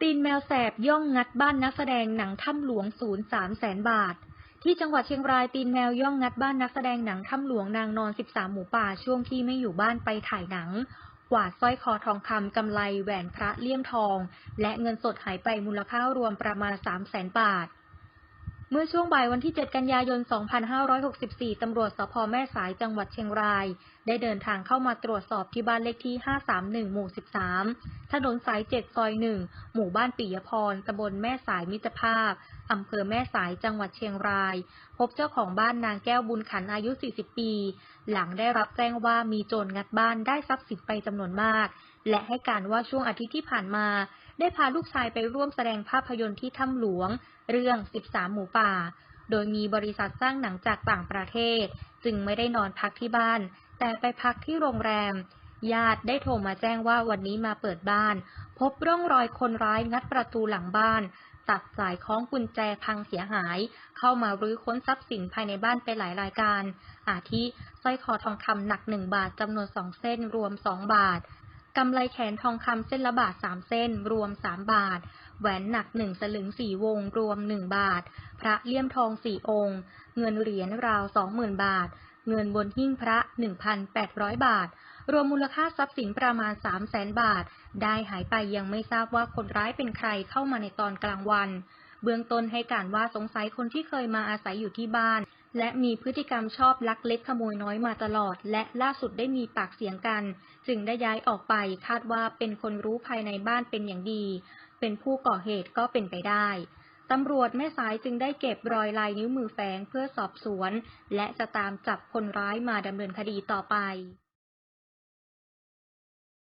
ตีนแมวแสบย่องงัดบ้านนักแสดงหนังถ้ำหลวงศูนย์สามแสนบาท ที่จังหวัดเชียงรายตีนแมวย่องงัดบ้านนักแสดงหนังถ้ำหลวงนางนอน 13 หมูป่าช่วงที่ไม่อยู่บ้านไปถ่ายหนังกวาดสร้อยคอทองคำกำไลแหวนพระเลี่ยมทอง และเงินสดหายไปมูลค่ารวมประมาณ 3 0 0แสนบาท เมื่อช่วงบ่ายวันที่ 7 กันยายน 2564 ตำรวจสพแม่สายจังหวัดเชียงราย ได้เดินทางเข้ามาตรวจสอบที่บ้านเลขที่ 531 หมู่ 13ถนนสาย7ซอย1หมู่บ้านปิยพรตำบลแม่สายมิตรภาพอำเภอแม่สายจังหวัดเชียงราย พบเจ้าของบ้านนางแก้วบุญขันอายุ 40 ปี หลังได้รับแจ้งว่ามีโจรงัดบ้านได้ทรัพย์สินไปจำนวนมาก และให้การว่าช่วงอาทิตย์ที่ผ่านมา ได้พาลูกชายไปร่วมแสดงภาพยนตร์ที่ถ้ำหลวง เรื่อง 13 หมูป่า โดยมีบริษัทสร้างหนังจากต่างประเทศ จึงไม่ได้นอนพักที่บ้าน แต่ไปพักที่โรงแรม ญาติได้โทรมาแจ้งว่าวันนี้มาเปิดบ้าน พบร่องรอยคนร้ายงัดประตูหลังบ้าน ตัดสายคล้องกุญแจพังเสียหาย เข้ามารื้อค้นทรัพย์สินภายในบ้านไปหลายรายการ อาทิสร้อยคอทองคำหนัก1บาทจำนวน2เส้นรวม2บาทกำไลแขนทองคำเส้นละบาท3เส้น รวม3บาท แหวนหนัก1สลึง4วง รวม1บาท พระเลี่ยมทอง4องค์ เงินเหรียญราว20,000บาท เงินบนหิ้งพระ1,800บาท รวมมูลค่าทรัพย์สินประมาณ 300,000บาท ได้หายไปยังไม่ทราบว่าคนร้ายเป็นใครเข้ามาในตอนกลางวัน เบื้องต้นให้การว่าสงสัยคนที่เคยมาอาศัยอยู่ที่บ้าน และมีพฤติกรรมชอบลักเล็กขโมยน้อยมาตลอด และล่าสุดได้มีปากเสียงกัน จึงได้ย้ายออกไปคาดว่าเป็นคนรู้ภายในบ้านเป็นอย่างดี เป็นผู้ก่อเหตุก็เป็นไปได้ตำรวจแม่สายจึงได้เก็บรอยลายนิ้วมือแฝงเพื่อสอบสวน และจะตามจับคนร้ายมาดำเนินคดีต่อไป